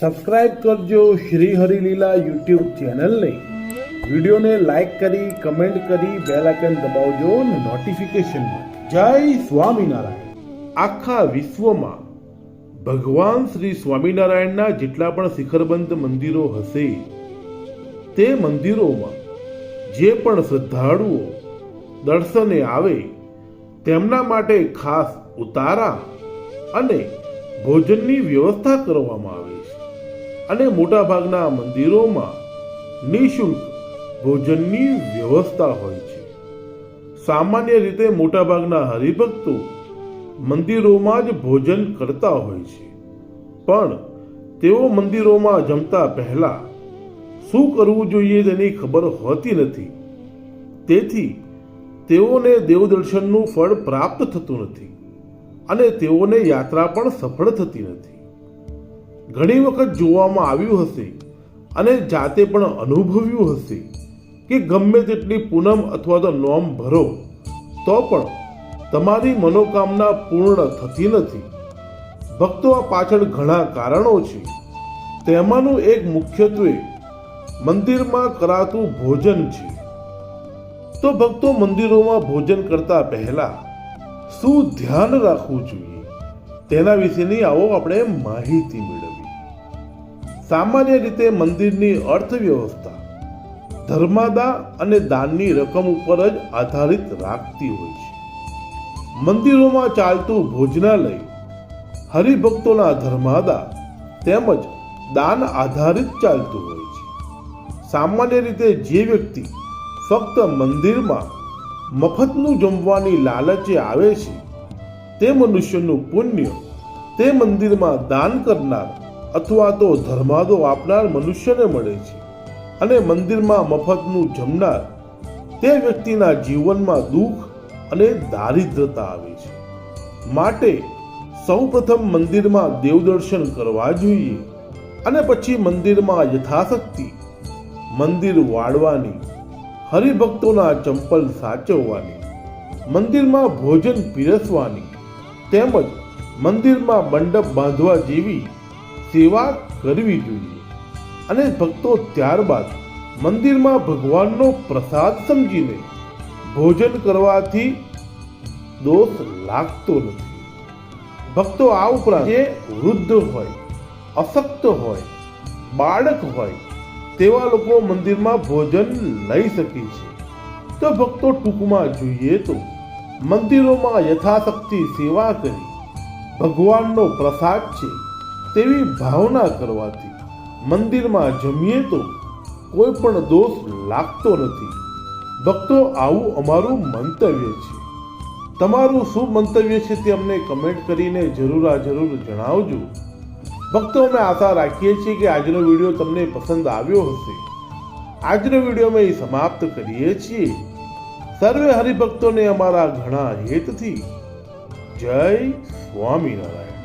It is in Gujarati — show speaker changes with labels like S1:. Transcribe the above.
S1: સબસ્ક્રાઇબ કરજો શ્રી હરિલીલા યુટ્યુબ ચેનલને. વિડીયોને લાઇક કરી, કમેન્ટ કરી, બેલ આઇકન દબાવજો અને નોટિફિકેશન જય સ્વામિનારાયણ. આખા વિશ્વમાં ભગવાન શ્રી સ્વામિનારાયણના જેટલા પણ શિખરબંધ મંદિરો હશે, તે મંદિરોમાં જે પણ શ્રદ્ધાળુઓ દર્શને આવે, તેમના માટે ખાસ ઉતારા અને ભોજનની વ્યવસ્થા કરવામાં આવે છે. અને મોટાભાગના મંદિરોમાં નિઃશુલ્ક ભોજનની વ્યવસ્થા હોય છે. સામાન્ય રીતે મોટાભાગના હરિભક્તો મંદિરોમાં જ ભોજન કરતા હોય છે. પણ તેઓ મંદિરોમાં જમતા પહેલા શું કરવું જોઈએ તેની ખબર હોતી નથી. તેથી તેઓને દેવદર્શનનું ફળ પ્રાપ્ત થતું નથી અને તેઓને યાત્રા પણ સફળ થતી નથી. ઘણી વખત જોવામાં આવ્યું હશે અને જાતે પણ અનુભવ્યું હશે કે ગમે તેટલી પૂનમ અથવા તો નોમ ભરો, તો પણ તમારી મનોકામના પૂર્ણ થતી નથી. ભક્તો આ પાછળ ઘણા કારણો છે. તેમાંનું એક મુખ્યત્વે મંદિરમાં કરાતું ભોજન છે. તો ભક્તો મંદિરોમાં ભોજન કરતા પહેલા શું ધ્યાન રાખવું જોઈએ? તેના વિશેની આવો આપણે માહિતી મેળવી સામાન્ય રીતે મંદિરની અર્થવ્યવસ્થા ધર્માદા અને દાનની રકમ ઉપર જ આધારિત રાખતી હોય છે. મંદિરોમાં ચાલતું ભોજનાલય, હરિભક્તોના ધર્માદા તેમજ દાન આધારિત ચાલતું હોય છે. સામાન્ય રીતે જે વ્યક્તિ ફક્ત મંદિરમાં મફતનું જમવાની લાલચે આવે છે, તે મનુષ્યનું પુણ્ય તે મંદિરમાં દાન કરનાર અથવા તો ધર્માદો આપનાર મનુષ્યને મળે છે અને મંદિરમાં મફતનું જમનાર તે વ્યક્તિના જીવનમાં દુઃખ અને દારિદ્રતા આવે છે. માટે સૌપ્રથમ મંદિરમાં દેવદર્શન કરવા જોઈએ અને પછી મંદિરમાં યથાશક્તિ, મંદિર વાળવાની, હરિભક્તોના ચંપલ સાચવવાની, મંદિરમાં ભોજન પીરસવાની, તેમજ મંદિરમાં મંડપ બાંધવા જેવી સેવા કરવી જોઈએ. અને ભક્તો ત્યારબાદ મંદિરમાં ભગવાનનો પ્રસાદ સમજીને ભોજન કરવાથી દોષ લાગતો નથી. ભક્તો આ ઉપરાંત જે વૃદ્ધ હોય, અશક્ત હોય, બાળક હોય, તેવા લોકો મંદિરમાં ભોજન લઈ શકે છે. તો ભક્તો ટૂંકમાં જોઈએ તો મંદિરોમાં યથાશક્તિ સેવા કરી ભગવાનનો પ્રસાદ છે. તેવી ભાવના કરવાથી મંદિરમાં જમીએ તો કોઈ પણ દોષ લાગતો નથી. ભક્તો આવું અમારું મંતવ્ય છે. તમારું શું મંતવ્ય છે તે અમને કમેન્ટ કરીને જરૂર આ જરૂર જણાવજો. ભક્તો અમે આશા રાખીએ છીએ કે આજનો વીડિયો તમને પસંદ આવ્યો હશે. આજનો વીડિયો અમે સમાપ્ત કરીએ છીએ. સર્વે હરિભક્તોને અમારા ઘણા હેતથી જય સ્વામિનારાયણ.